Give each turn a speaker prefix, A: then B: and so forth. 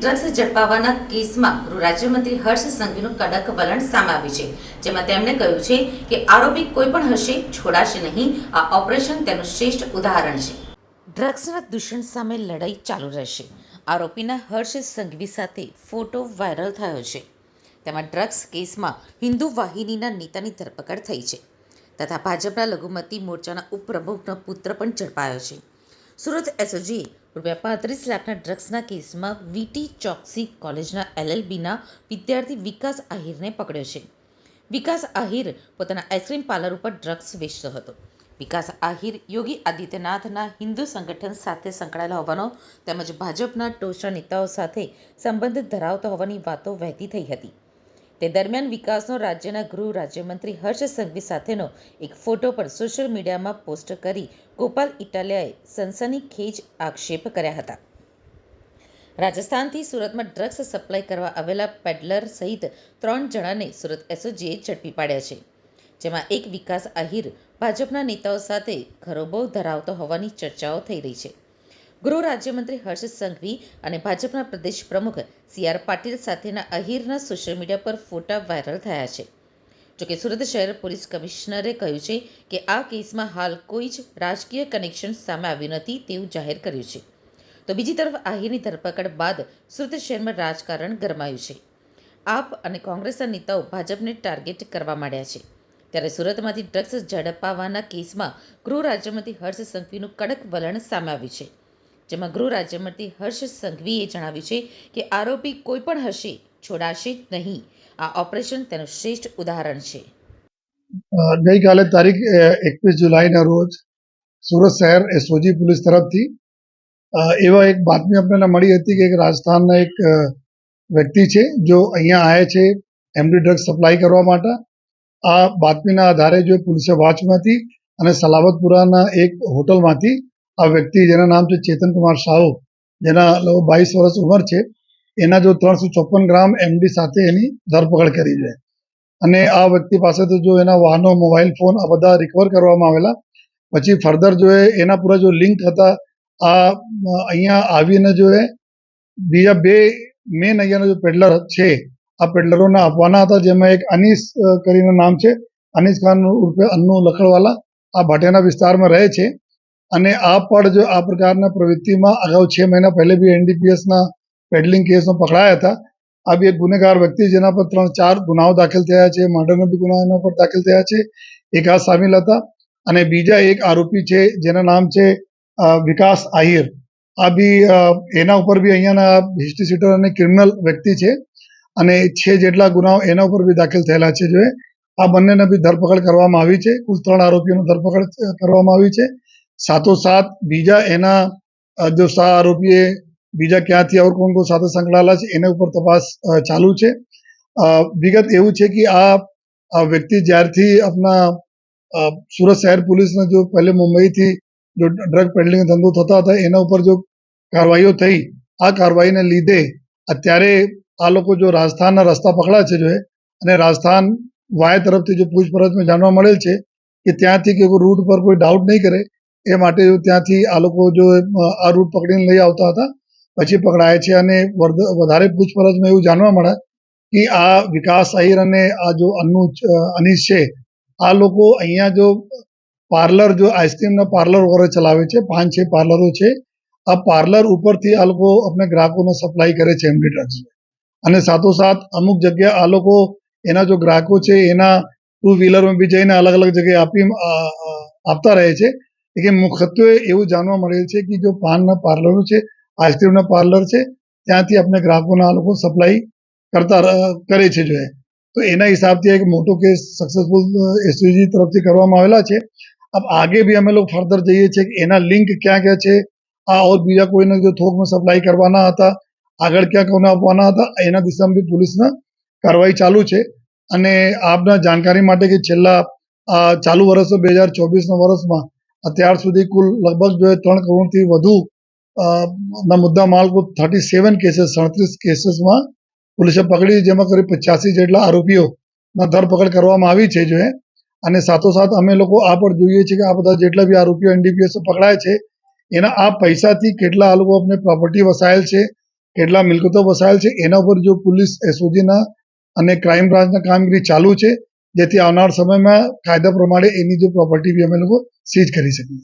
A: Drugs ઝડપાવવાના કેસમાં ગૃહ રાજ્યમંત્રી હર્ષ સંઘવીનું કડક વલણ સામે આવ્યું છે, જેમાં તેમણે કહ્યું છે કે આરોપી કોઈ પણ હશે, છોડાશે નહીં. આ ઓપરેશન તેનું શ્રેષ્ઠ ઉદાહરણ છે. ડ્રગ્સના દૂષણ સામે લડાઈ ચાલુ રહેશે. આરોપીના હર્ષ સંઘવી સાથે ફોટો વાયરલ થયો છે. તેમાં ડ્રગ્સ કેસમાં હિન્દુ વાહિનીના નેતાની ધરપકડ થઈ છે તથા ભાજપના લઘુમતી મોરચાના ઉપપ્રમુખનો પુત્ર પણ ઝડપાયો છે. સુરત એસઓજીએ રૂપિયા પાંત્રીસ લાખના ડ્રગ્સના કેસમાં વીટી ચોકસી કોલેજના એલએલબીના વિદ્યાર્થી વિકાસ આહિરને પકડ્યો છે. વિકાસ આહિર પોતાના આઈસ્ક્રીમ પાર્લર ઉપર ડ્રગ્સ વેચતો હતો. વિકાસ આહિર યોગી આદિત્યનાથના હિન્દુ સંગઠન સાથે સંકળાયેલા હોવાનો તેમજ ભાજપના ટોચના નેતાઓ સાથે સંબંધ ધરાવતો હોવાની વાતો વહેતી થઈ હતી. તે દરમિયાન વિકાસનો રાજ્યના ગૃહ રાજ્યમંત્રી હર્ષ સંઘવી સાથેનો એક ફોટો પણ સોશિયલ મીડિયામાં પોસ્ટ કરી ગોપાલ ઇટાલિયાએ સનસનીખેજ આક્ષેપ કર્યા હતા. રાજસ્થાનથી સુરતમાં ડ્રગ્સ સપ્લાય કરવા આવેલા પેડલર સહિત ત્રણ જણાને સુરત એસઓજીએ ઝડપી પાડ્યા છે, જેમાં એક વિકાસ આહિર ભાજપના નેતાઓ સાથે ખરોબો ધરાવતો હોવાની ચર્ચાઓ થઈ રહી છે. ગૃહ રાજ્યમંત્રી હર્ષ સંઘવી અને ભાજપના પ્રદેશ પ્રમુખ સી આર પાટીલ સાથેના અહીરના સોશિયલ મીડિયા પર ફોટા વાયરલ થયા છે. જોકે સુરત શહેર પોલીસ કમિશનરે કહ્યું છે કે આ કેસમાં હાલ કોઈ જ રાજકીય કનેક્શન સામે આવ્યું નથી તેવું જાહેર કર્યું છે. તો બીજી તરફ આહિરની ધરપકડ બાદ સુરત શહેરમાં રાજકારણ ગરમાયું છે. આપ અને કોંગ્રેસના નેતાઓ ભાજપને ટાર્ગેટ કરવા માંડ્યા છે. ત્યારે સુરતમાંથી ડ્રગ્સ ઝડપાવાના કેસમાં ગૃહ રાજ્યમંત્રી હર્ષ સંઘવીનું કડક વલણ સામે આવ્યું છે. જેમાં ગૃહ રાજ્યમંત્રી હર્ષ સંઘવીએ જણાવ્યું છે કે આરોપી કોઈ પણ હશે, છોડાશે નહીં. આ ઓપરેશન તેનું શ્રેષ્ઠ ઉદાહરણ છે.
B: ગઈકાલે તારીખ એકવીસ જુલાઈના રોજ સુરત શહેર એસઓજી પોલીસ તરફથી એવા એક બાતમી આપણને મળી હતી કે એક રાજસ્થાનના એક વ્યક્તિ છે, જો અહીંયા આવે છે એમડી ડ્રગ્સ સપ્લાય કરવા માટે. આ બાતમીના આધારે જો પોલીસે વાંચમાંથી અને સલાવતપુરાના એક હોટલમાંથી આ વ્યક્તિ જેના નામ છે ચેતન કુમાર સાહુ, જેના બાવીસ વર્ષ ઉંમર છે, એના જો ત્રણસો ચોપન ગ્રામ એમડી સાથે એની ધરપકડ કરી છે. અને આ વ્યક્તિ પાસેથી જો એના વાહનો, મોબાઈલ, ફોન આ બધા રિકવર કરવામાં આવેલા. પછી ફર્ધર જો એના પૂરા જો લિંક હતા, આ અહીંયા આવીને જો બીજા બે મેન અહીંયાના જો પેડલર છે, આ પેડલરોને આપવાના હતા, જેમાં એક અનીસ કરીને નામ છે અનીસ ખાન ઉર્ફે અન્નુ લખડવાલા આ ભાટિયાના વિસ્તારમાં રહે છે. અને આ પણ જો આ પ્રકારના પ્રવૃત્તિમાં અગાઉ છ મહિના પહેલે બી એનડીપીએસના પેડલિંગ કેસમાં પકડાયા હતા. આ બી એક ગુનેગાર વ્યક્તિ જેના પર ત્રણ ચાર ગુનાઓ દાખલ થયા છે, મર્ડરના બી ગુના એના પર દાખલ થયા છે. એક આ સામેલ હતા અને બીજા એક આરોપી છે, જેના નામ છે વિકાસ આહિર. આ બી એના ઉપર બી અહીંયાના હિસ્ટ્રી સીટર અને ક્રિમિનલ વ્યક્તિ છે અને છે જેટલા ગુનાઓ એના ઉપર બી દાખલ થયેલા છે જો આ બંનેને બી ધરપકડ કરવામાં આવી છે. કુલ ત્રણ આરોપીઓની ધરપકડ કરવામાં આવી છે. સાથોસાથ બીજા એના જો સા આરોપીએ બીજા ક્યાંથી ઓર કોણ કોણ સાથે સંકળાયેલા છે, એના ઉપર તપાસ ચાલુ છે. વિગત એવું છે કે આ વ્યક્તિ જ્યારથી આપણા સુરત શહેર પોલીસને જો પહેલે મુંબઈથી જો ડ્રગ પેડલિંગ ધંધો થતા હતા, એના ઉપર જો કાર્યવાહીઓ થઈ, આ કાર્યવાહીને લીધે અત્યારે આ લોકો જો રાજસ્થાનના રસ્તા પકડા છે જો અને રાજસ્થાન વાય તરફથી જો પૂછપરછમાં જાણવા મળેલ છે કે ત્યાંથી કે રૂટ પર કોઈ ડાઉટ નહીં કરે એ માટે ત્યાંથી આ લોકો જો આ રૂટ પકડીને લઈ આવતા હતા, પછી પકડાય છે અને વધારે પૂછપરછમાં એવું જાણવા મળે કે આ વિકાસ આહિર અને આ જો અન્નુ અનીશ છે, આ લોકો અહીંયા જો પાર્લર જો આઈસ્ક્રીમના પાર્લર વગેરે ચલાવે છે, પાંચ, છે પાર્લરો છે, આ પાર્લર ઉપરથી આ લોકો આપણે ગ્રાહકોને સપ્લાય કરે છે એમની ડ્રગ્સ અને સાથોસાથ અમુક જગ્યા આ લોકો એના જો ગ્રાહકો છે એના ટુ વ્હીલરમાં બી જઈને અલગ અલગ જગ્યાએ આપી આપતા રહે છે કે મુખ્યત્વે એવું જાણવા મળેલ છે કે જો પાનના પાર્લરો છે આઈસ્ક્રીમના પાર્લર છે ત્યાંથી આપણે ગ્રાહકોને આ લોકો સપ્લાય કરતા ર- કરે છે જો એ. તો એના હિસાબથી એક મોટો કેસ સક્સેસફુલ એસયુજી તરફથી કરવામાં આવેલા છે अब आगे भी અમે લોકો ફર્ધર જઈએ છીએ કે એના લિંક ક્યાં ક્યાં છે આ ઓર બીજા કોઈને જો થોકમાં સપ્લાય કરવાના હતા આગળ ક્યાં કોને આપવાના હતા એના દિશામાં બી પોલીસના કાર્યવાહી ચાલુ છે અને આપના જાણકારી માટે કે છેલ્લા આ ચાલુ વર્ષ બે હજાર ચોવીસના વર્ષમાં અત્યાર સુધી કુલ લગભગ જો ત્રણ કરોડથી વધુ ના મુદ્દા માલ કુલ થર્ટી સેવન કેસીસ સડત્રીસ કેસીસમાં પોલીસે પકડી, જેમાં કરી પચાસી જેટલા આરોપીઓના ધરપકડ કરવામાં આવી છે જો અને સાથોસાથ અમે લોકો આ પણ જોઈએ છીએ કે આ બધા જેટલા બી આરોપીઓ એનડીપીએસ પકડાય છે, એના આ પૈસાથી કેટલા આ લોકો આપણે પ્રોપર્ટી વસાયેલ છે, કેટલા મિલકતો વસાયેલ છે, એના પર જો પોલીસ એસઓજીના અને ક્રાઇમ બ્રાન્ચના કામગીરી ચાલુ છે, જેથી આવનાર સમયમાં કાયદા પ્રમાણે એની જો પ્રોપર્ટી બી અમે લોકો સીઝ કરી શકીએ.